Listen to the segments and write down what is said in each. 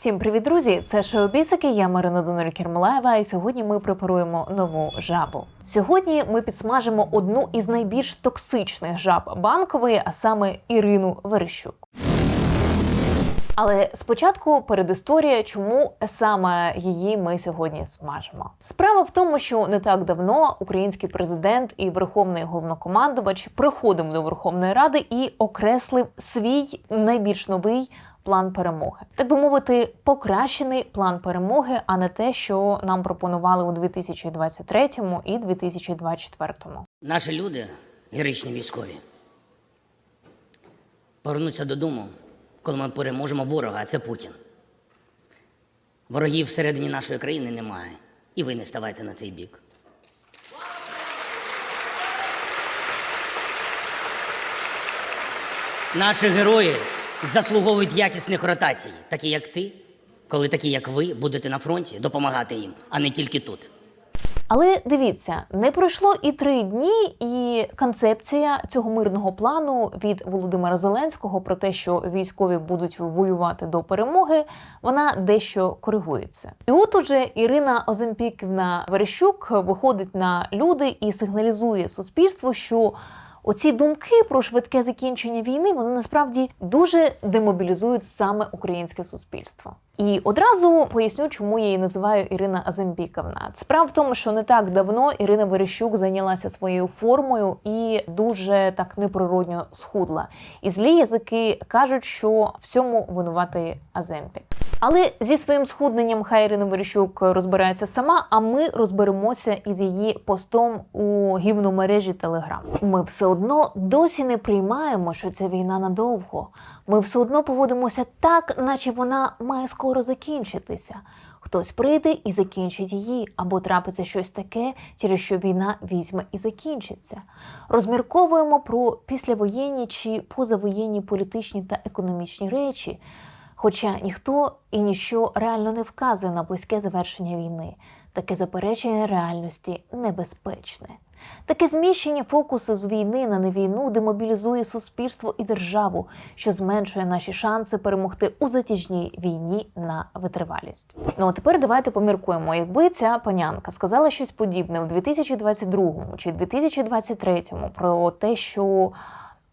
Всім привіт, друзі! Це шоу Бісики, я Марина Донорі Кермолаєва, і сьогодні ми препаруємо нову жабу. Сьогодні ми підсмажимо одну із найбільш токсичних жаб банкової, а саме Ірину Верещук. Але спочатку передісторія, чому саме її ми сьогодні смажимо. Справа в тому, що не так давно український президент і верховний головнокомандувач приходив до Верховної Ради і окреслив свій найбільш новий план перемоги, так би мовити, покращений план перемоги, а не те, що нам пропонували у 2023 і 2024. Наші люди, героїчні військові, повернуться додому, коли ми переможемо ворога, а це Путін. Ворогів всередині нашої країни немає. І ви не ставайте на цей бік. Наші герої заслуговують якісних ротацій, такі як ти, коли такі, як ви, будете на фронті, допомагати їм, а не тільки тут. Але дивіться, не пройшло і три дні, і концепція цього мирного плану від Володимира Зеленського про те, що військові будуть воювати до перемоги, вона дещо коригується. І от уже Ірина Оземпіківна Верещук виходить на люди і сигналізує суспільству, що Оці думки про швидке закінчення війни вони насправді дуже демобілізують саме українське суспільство. І одразу поясню, чому я її називаю Ірина Азембіковна. Справа в тому, що не так давно Ірина Верещук зайнялася своєю формою і дуже так неприродньо схудла. І злі язики кажуть, що всьому винуватий Аземпік. Але зі своїм схудненням хай Ірина Верещук розбирається сама. А ми розберемося із її постом у гівномережі Телеграм. Ми все одно досі не приймаємо, що ця війна надовго. Ми все одно поводимося так, наче вона має скоро закінчитися. Хтось прийде і закінчить її, або трапиться щось таке, через що війна візьме і закінчиться. Розмірковуємо про післявоєнні чи позавоєнні політичні та економічні речі. Хоча ніхто і ніщо реально не вказує на близьке завершення війни, таке заперечення реальності небезпечне. Таке зміщення фокусу з війни на невійну демобілізує суспільство і державу, що зменшує наші шанси перемогти у затяжній війні на витривалість. Ну а тепер давайте поміркуємо, якби ця панянка сказала щось подібне в 2022 чи 2023 про те, що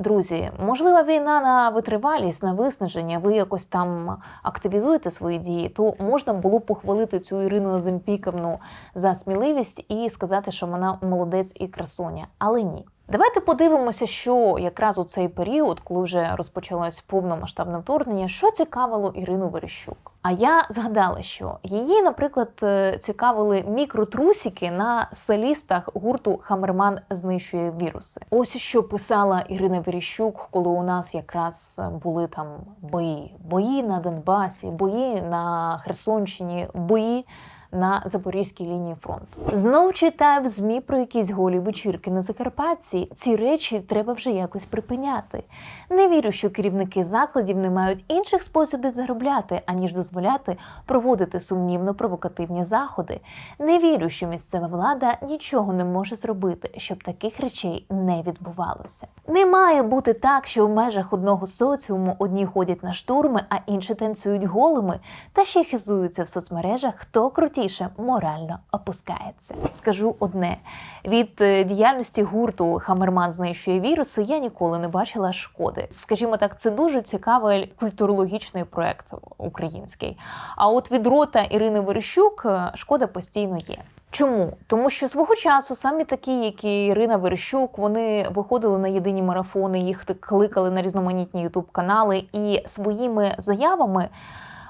Друзі, можлива війна на витривалість, на виснаження, ви якось там активізуєте свої дії, то можна було б похвалити цю Ірину Земпіковну за сміливість і сказати, що вона молодець і красуня. Але ні. Давайте подивимося, що якраз у цей період, коли вже розпочалось повномасштабне вторгнення, що цікавило Ірину Верещук. А я згадала, що її, наприклад, е, цікавили мікротрусики на солістах гурту Хамерман знищує віруси. Ось що писала Ірина Верещук, коли у нас якраз були там бої, бої на Донбасі, бої на Херсонщині, бої на запорізькій лінії фронту. Знов читаю в змі про якісь голі вечірки на Закарпатті. Ці речі треба вже якось припиняти. Не вірю, що керівники закладів не мають інших способів заробляти, аніж дозволяти проводити сумнівно провокативні заходи. Не вірю, що місцева влада нічого не може зробити, щоб таких речей не відбувалося. Не має бути так, що в межах одного соціуму одні ходять на штурми, а інші танцюють голими, та ще й хизуються в соцмережах, хто крутіше морально опускається. Скажу одне: від е, діяльності гурту Хамерман знищує віруси я ніколи не бачила шкоди. Скажімо так, це дуже цікавий культурологічний проект український. А от від рота Ірини Верещук е, шкода постійно є. Чому? Тому що свого часу самі такі, як і Ірина Верещук, вони виходили на єдині марафони, їх кликали на різноманітні ютуб-канали і своїми заявами.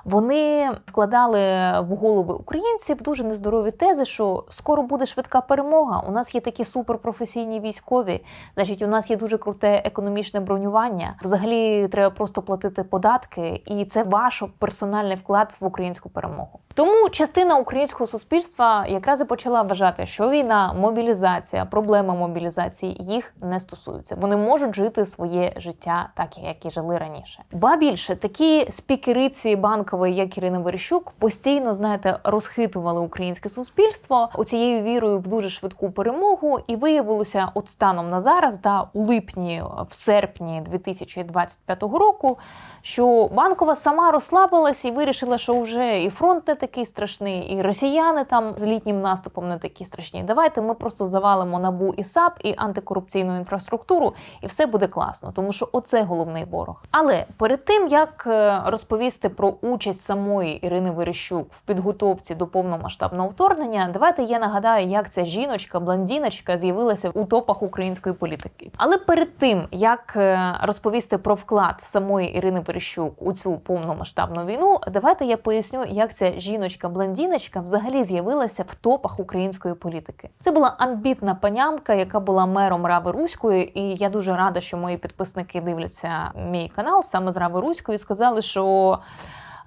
Вони вкладали в голови українців дуже нездорові тези, що скоро буде швидка перемога. У нас є такі суперпрофесійні військові. Значить, у нас є дуже круте економічне бронювання. Взагалі, треба просто платити податки, і це ваш персональний вклад в українську перемогу. Тому частина українського суспільства якраз і почала вважати, що війна, мобілізація, проблема мобілізації їх не стосуються. Вони можуть жити своє життя так, як і жили раніше. Ба більше такі спікериці банк Банкова, як Ірина Верещук, постійно знаєте, розхитували українське суспільство оцією вірою в дуже швидку перемогу, і виявилося, от станом на зараз, да, у липні, в серпні 2025 року, що банкова сама розслабилась і вирішила, що вже і фронт не такий страшний, і росіяни там з літнім наступом не такі страшні. Давайте ми просто завалимо набу і САП і антикорупційну інфраструктуру, і все буде класно, тому що оце головний ворог. Але перед тим як е, розповісти про участь самої Ірини Верещук в підготовці до повномасштабного вторгнення, давайте я нагадаю, як ця жіночка, блондіночка з'явилася у топах української політики. Але перед тим як е, розповісти про вклад самої Ірини Верещук у цю повномасштабну війну, давайте я поясню, як ця жіночка-блондіночка взагалі з'явилася в топах української політики. Це була амбітна панянка, яка була мером Рави Руської, і я дуже рада, що мої підписники дивляться мій канал саме з Рави Руської. і Сказали, що.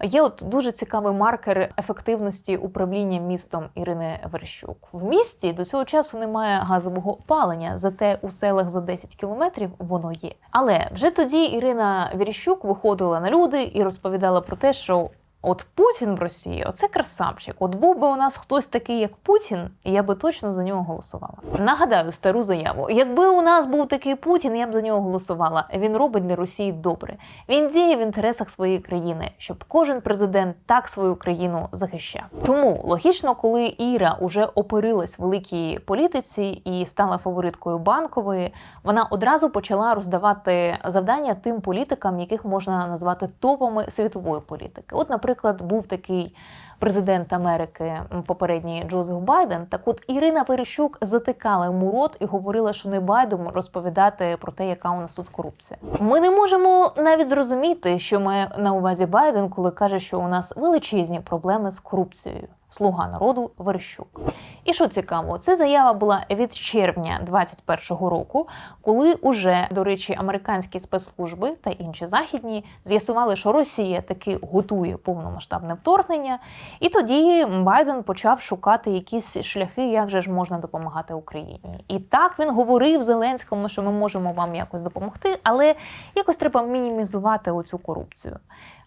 Є от дуже цікавий маркер ефективності управління містом Ірини Верещук. В місті до цього часу немає газового опалення, зате у селах за 10 кілометрів воно є. Але вже тоді Ірина Верещук виходила на люди і розповідала про те, що от Путін в Росії, оце красавчик. От був би у нас хтось такий, як Путін, я би точно за нього голосувала. Нагадаю стару заяву: якби у нас був такий Путін, я б за нього голосувала. Він робить для Росії добре. Він діє в інтересах своєї країни, щоб кожен президент так свою країну захищав. Тому логічно, коли Іра уже опирилась великій політиці і стала фавориткою банкової, вона одразу почала роздавати завдання тим політикам, яких можна назвати топами світової політики. От, наприклад, був такий президент Америки попередній Джозеф Байден. Так от Ірина Верещук затикала йому рот і говорила, що не Байдену розповідати про те, яка у нас тут корупція. Ми не можемо навіть зрозуміти, що має на увазі Байден, коли каже, що у нас величезні проблеми з корупцією. Слуга народу Верещук. І що цікаво, це заява була від червня 21-го року, коли уже, до речі, американські спецслужби та інші західні з'ясували, що Росія таки готує повномасштабне вторгнення, і тоді Байден почав шукати якісь шляхи, як же ж можна допомагати Україні. І так він говорив Зеленському, що ми можемо вам якось допомогти, але якось треба мінімізувати оцю корупцію.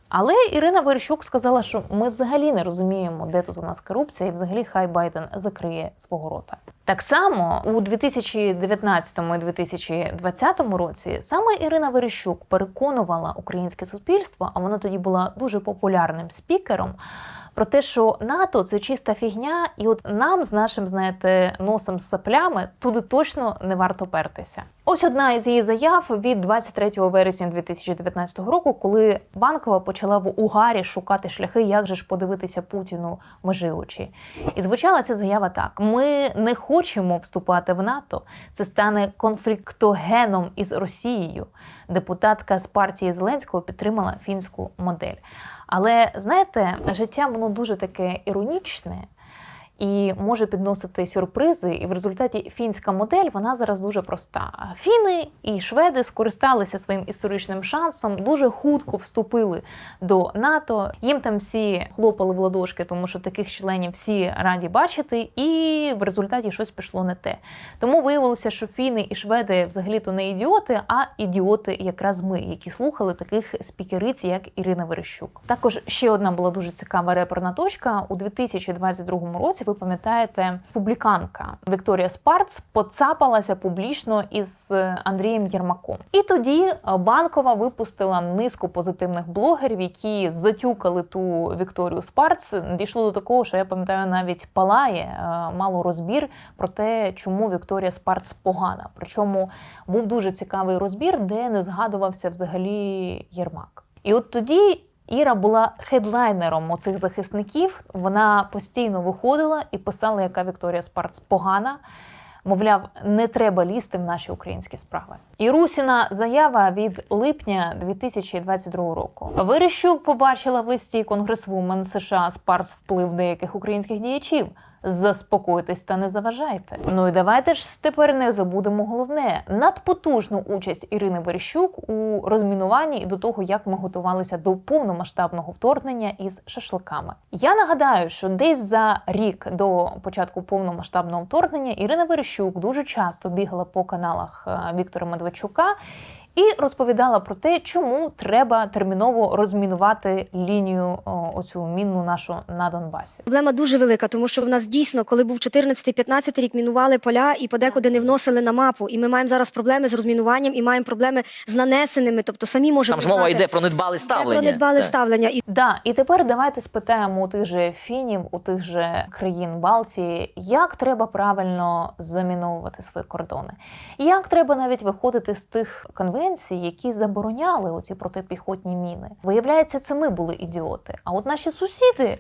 Але Ірина Верещук сказала, що ми взагалі не розуміємо, де тут у нас корупція, і взагалі хай Байден закриє свого рота. Так само у 2019 і 2020 році саме Ірина Верещук переконувала українське суспільство, а вона тоді була дуже популярним спікером. Про те, що НАТО це чиста фігня, і от нам з нашим, знаєте, носом з саплями туди точно не варто пертися. Ось одна із її заяв від 23 вересня 2019 року, коли банкова почала в угарі шукати шляхи, як же ж подивитися Путіну межи очі. І звучала ця заява так: ми не хочемо вступати в НАТО. Це стане конфліктогеном із Росією. Депутатка з партії Зеленського підтримала фінську модель. Але знаєте, життя воно дуже таке іронічне і може підносити сюрпризи. І в результаті фінська модель вона зараз дуже проста. Фіни і шведи скористалися своїм історичним шансом, дуже хутко вступили до НАТО. Їм там всі хлопали в ладошки, тому що таких членів всі раді бачити, і в результаті щось пішло не те. Тому виявилося, що фіни і шведи взагалі-то не ідіоти, а ідіоти, якраз ми, які слухали таких спікериць, як Ірина Верещук. Також ще одна була дуже цікава реперна точка у 2022 році. Ви пам'ятаєте, публіканка Вікторія Спарц поцапалася публічно із е, Андрієм Єрмаком. І тоді е, банкова випустила низку позитивних блогерів, які затюкали ту Вікторію Спарц. Дійшло до такого, що я пам'ятаю, навіть палає е, мало розбір про те, чому Вікторія Спарц погана. Причому був дуже цікавий розбір, де не згадувався взагалі Єрмак. І от тоді Іра була хедлайнером оцих захисників. Вона постійно виходила і писала, яка Вікторія Спарц погана. Мовляв, не треба лізти в наші українські справи. І Русіна заява від липня 2022 року. Верещук побачила в листі конгресвумен США Спарс вплив деяких українських діячів. Заспокойтесь та не заважайте. Ну і давайте ж тепер не забудемо головне надпотужну участь Ірини Верещук у розмінуванні і до того, як ми готувалися до повномасштабного вторгнення із шашликами. Я нагадаю, що десь за рік до початку повномасштабного вторгнення Ірина Верещук дуже часто бігала по каналах е, Віктора Медведчука. І розповідала про те, чому треба терміново розмінувати лінію о, оцю мінну нашу на Донбасі. Проблема дуже велика, тому що в нас дійсно, коли був 14-15 рік, мінували поля і подекуди не вносили на мапу. І ми маємо зараз проблеми з розмінуванням і маємо проблеми з нанесеними. Тобто самі можемо Там ж мова йде про недбале ставлення. про недбале Так. ставлення. І Да, і тепер давайте спитаємо у тих же фінів, у тих же країн Балтії, як треба правильно заміновувати свої кордони, як треба навіть виходити з тих конвенцій, які забороняли оці протипіхотні міни. Виявляється, це ми були ідіоти. А от наші сусіди.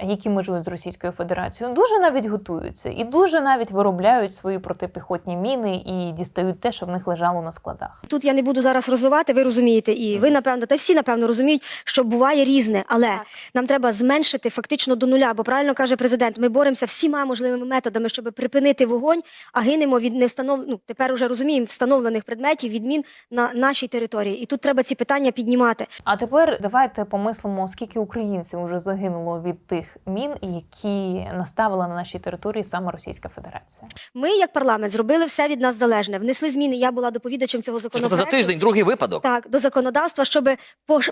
Які межують з Російською Федерацією, дуже навіть готуються і дуже навіть виробляють свої протипіхотні міни і дістають те, що в них лежало на складах. тут я не буду зараз розвивати, ви розумієте, і ви напевно, та всі напевно розуміють, що буває різне, але нам треба зменшити фактично до нуля. Бо правильно каже президент, ми боремося всіма можливими методами, щоб припинити вогонь, а гинемо від невстанов... ну, тепер уже розуміємо встановлених предметів відмін на нашій території. І тут треба ці питання піднімати. А тепер давайте помислимо, скільки українців вже загинуло від тих мін, які наставила на нашій території саме Російська Федерація. Ми, як парламент, зробили все від нас залежне. Внесли зміни. Я була доповідачем цього Це за тиждень другий випадок. Так, до законодавства, щоб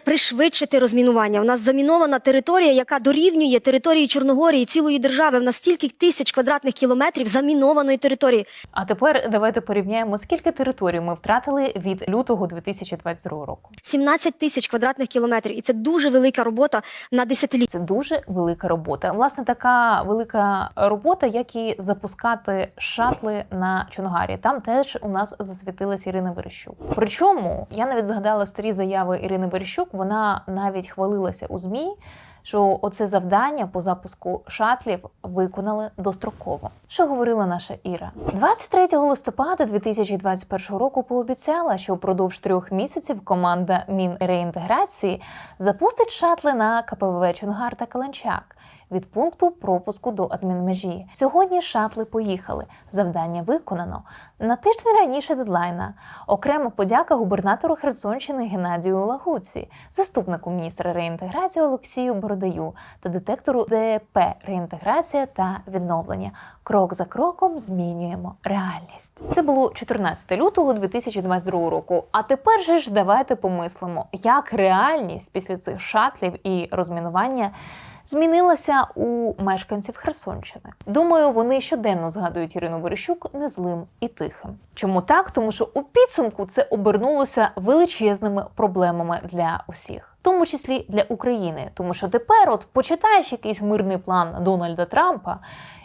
пришвидшити розмінування. У нас замінована територія, яка дорівнює території Чорногорії цілої держави. В нас стільки тисяч квадратних кілометрів замінованої території. А тепер давайте порівняємо, скільки територій ми втратили від лютого 2022 року. 17 тисяч квадратних кілометрів, і це дуже велика робота на десятиліття. Це дуже велика робота. Власне, така велика робота, як і запускати шатли на Чонгарі. Там теж у нас засвітилась Ірина Верещук. Причому я навіть згадала старі заяви Ірини Верещук. Вона навіть хвалилася у змі. Що оце завдання по запуску шатлів виконали достроково. Що говорила наша Іра? 23 листопада 2021 року пообіцяла, що впродовж трьох місяців команда Мінреінтеграції запустить шатли на КПВВ Чонгар та Каланчак від пункту пропуску до адмінмежі. Сьогодні шатли поїхали. Завдання виконано. На тиждень раніше дедлайна. Окрема подяка губернатору Херсонщини Геннадію Лагуці, заступнику міністра реінтеграції Олексію Бородаю та детектору ДП реінтеграція та відновлення. Крок за кроком змінюємо реальність. Це було 14 лютого 2022 року. А тепер же ж давайте помислимо, як реальність після цих шатлів і розмінування змінилася у мешканців Херсонщини. Думаю, вони щоденно згадують Ірину Верещук незлим і тихим. Чому так? Тому що у підсумку це обернулося величезними проблемами для усіх, в тому числі для України. Тому що тепер, от почитаєш якийсь мирний план Дональда Трампа.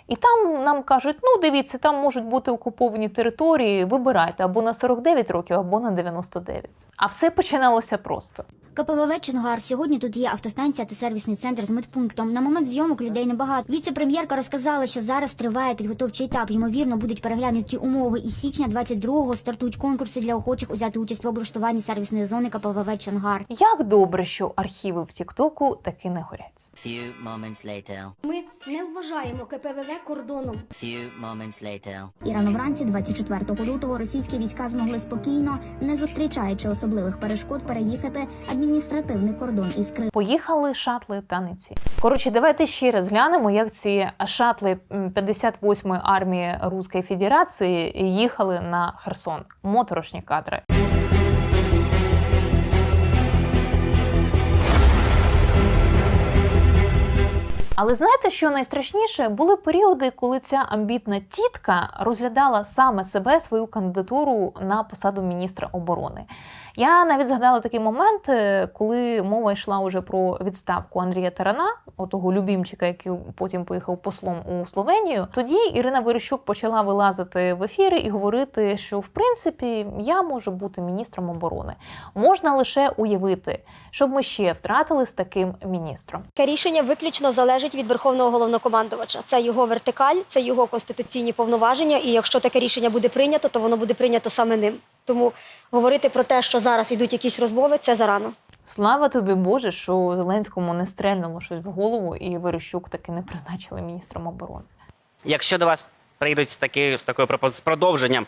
І там нам кажуть: ну дивіться, там можуть бути окуповані території. Вибирайте або на 49 років, або на 99. А все починалося просто. КПВВ Чонгар. Сьогодні тут є автостанція та сервісний центр з медпунктом. На момент зйомок людей небагато. Віце-прем'єрка розказала, що зараз триває підготовчий етап. Ймовірно, будуть переглянуті умови. І з січня 22-го стартують конкурси для охочих взяти участь в облаштуванні сервісної зони КПВВ Чонгар. Як добре, що архіви в Тіктоку таки не горять. Few moments later. Ми не вважаємо КПВВ кордоном. Few moments later. І рано вранці, 24 лютого, російські війська змогли спокійно, не зустрічаючи особливих перешкод, переїхати адміністративний кордон із Криму. Поїхали шатли та не ці. Коротше, давайте ще раз глянемо, як ці шатли м, 58-ї армії Руської Федерації їхали на Херсон. Моторошні кадри. Але знаєте, що найстрашніше? Були періоди, коли ця амбітна тітка розглядала саме себе свою кандидатуру на посаду міністра оборони. Я навіть згадала такий момент, е, коли мова йшла уже про відставку Андрія Тарана, отого любімчика, який потім поїхав послом у Словенію. Тоді Ірина Верещук почала вилазити в ефіри і говорити, що в принципі я можу бути міністром оборони. Можна лише уявити, щоб ми ще втратили з таким міністром. Рішення виключно залежить від верховного головнокомандувача. Це його вертикаль, це його конституційні повноваження. І якщо таке рішення буде прийнято, то воно буде прийнято саме ним. Тому говорити про те, що зараз йдуть якісь розмови, це зарано. Слава тобі Боже, що Зеленському не стрельнуло щось в голову, і Верещук таки не призначили міністром оборони. Якщо до вас прийдуть з, таки, з такою пропози- з продовженням,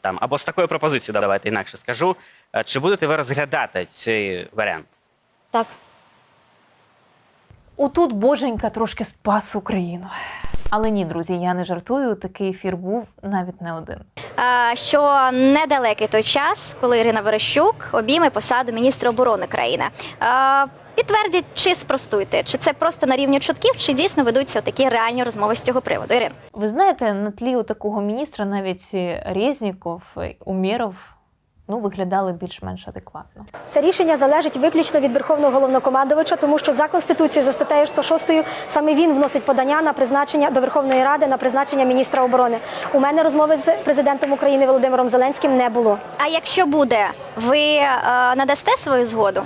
там, або з такою пропозицією, давайте інакше скажу, е, чи будете ви розглядати цей варіант? Так. Отут боженька трошки спас Україну. Але ні, друзі, я не жартую. Такий ефір був навіть не один. що недалекий той час, коли Ірина Верещук обійме посаду міністра оборони країни. Підтвердіть чи спростуйте, чи це просто на рівні чутків, чи дійсно ведуться такі реальні розмови з цього приводу? Ірина? Ви знаєте, на тлі такого міністра навіть Резніков, Умєров ну, виглядали більш-менш адекватно. Це рішення залежить виключно від верховного головнокомандувача, тому що за конституцією за статтею 106 саме він вносить подання на призначення до Верховної Ради на призначення міністра оборони. У мене розмови з президентом України Володимиром Зеленським не було. А якщо буде, ви е, надасте свою згоду?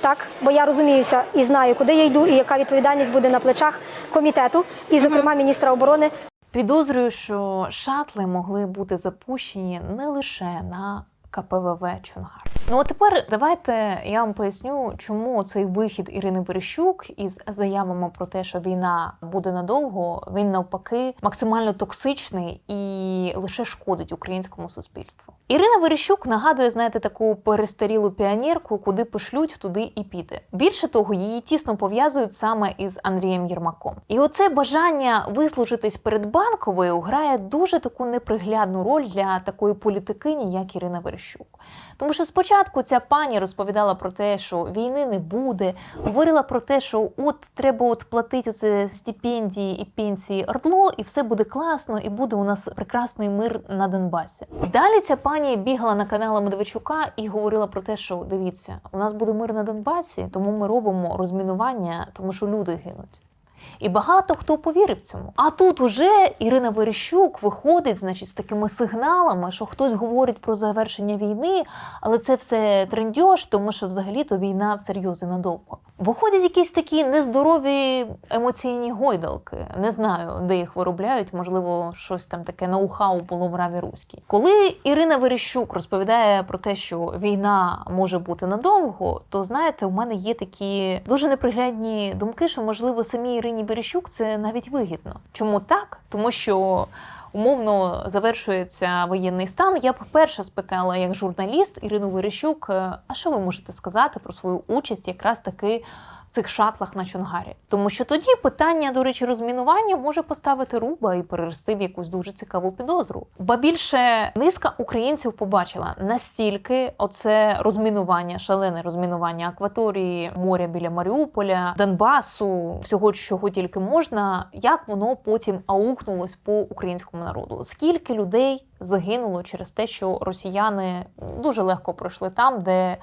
Так, бо я розуміюся і знаю, куди я йду, і яка відповідальність буде на плечах комітету, і, зокрема, міністра оборони. Підозрюю, що шатли могли бути запущені не лише на КПВВ Чонгар. Ну а тепер давайте я вам поясню, чому цей вихід Ірини Берещук із заявами про те, що війна буде надовго, він навпаки максимально токсичний і лише шкодить українському суспільству. Ірина Верещук нагадує, знаєте, таку перестарілу піонерку, куди пошлють, туди і піде. Більше того, її тісно пов'язують саме із Андрієм Єрмаком. І оце бажання вислужитись перед банковою грає дуже таку неприглядну роль для такої політикині, як Ірина Верещук. Тому що спочатку ця пані розповідала про те, що війни не буде, говорила про те, що от треба от платити оце стипендії і пенсії ОРДЛО, і все буде класно, і буде у нас прекрасний мир на Донбасі. Далі ця пані бігала на канали Медведчука і говорила про те, що дивіться, у нас буде мир на Донбасі, тому ми робимо розмінування, тому що люди гинуть. І багато хто повірив цьому. А тут уже Ірина Верещук виходить, значить, з такими сигналами, що хтось говорить про завершення війни, але це все трендьош, тому що взагалі-то війна всерйоз і надовго. Виходять якісь такі нездорові емоційні гойдалки. Не знаю, де їх виробляють, можливо, щось там таке ноу-хау було в Раві Руській. Коли Ірина Верещук розповідає про те, що війна може бути надовго, то знаєте, у мене є такі дуже неприглядні думки, що можливо самій Ірині Верещук це навіть вигідно. Чому так? Тому що. Умовно завершується воєнний стан. Я б перша спитала як журналіст Ірину Верещук, е, а що ви можете сказати про свою участь якраз таки цих шатлах на Чонгарі? Тому що тоді питання, до речі, розмінування може поставити руба і перерости в якусь дуже цікаву підозру. Ба більше низка українців побачила настільки оце розмінування, шалене розмінування акваторії моря біля Маріуполя, Донбасу, всього чого тільки можна, як воно потім аукнулось по українському народу. Скільки людей загинуло через те, що росіяни дуже легко пройшли там, де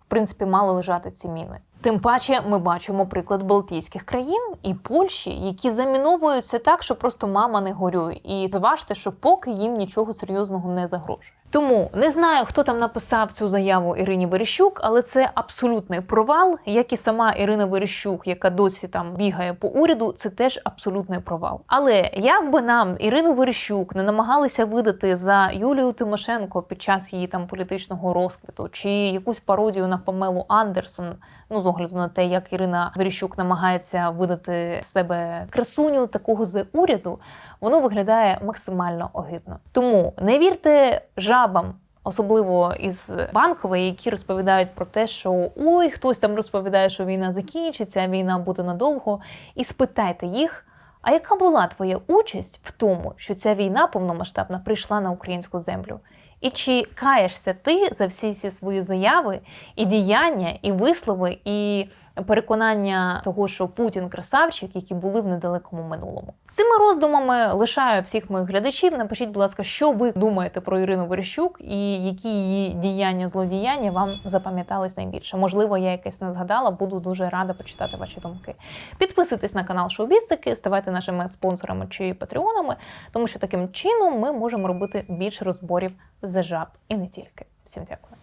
в принципі мали лежати ці міни. Тим паче ми бачимо приклад Балтійських країн і Польщі, які заміновуються так, що просто мама не горює. І зважте, що поки їм нічого серйозного не загрожує. Тому не знаю, хто там написав цю заяву Ірині Верещук, але це абсолютний провал, як і сама Ірина Верещук, яка досі там бігає по уряду, це теж абсолютний провал. Але як би нам Ірину Верещук не намагалися видати за Юлію Тимошенко під час її там політичного розквіту, чи якусь пародію на Памелу Андерсон, ну з огляду на те, як Ірина Верещук намагається видати себе красуню такого з уряду, воно виглядає максимально огидно. Тому не вірте жабам. Особливо із банкової, які розповідають про те, що ой, хтось там розповідає, що війна закінчиться, війна буде надовго. І спитайте їх, а яка була твоя участь в тому, що ця війна повномасштабна прийшла на українську землю? І чи каєшся ти за всі ці свої заяви і діяння, і вислови, і переконання того, що Путін красавчик, які були в недалекому минулому? Цими роздумами лишаю всіх моїх глядачів. Напишіть, будь ласка, що ви думаєте про Ірину Верещук і які її діяння, злодіяння вам запам'ятались найбільше? Можливо, я якесь не згадала. Буду дуже рада почитати ваші думки. Підписуйтесь на канал Шоубісики, ставайте нашими спонсорами чи патреонами, тому що таким чином ми можемо робити більше розборів за жаб і не тільки. Всім дякую.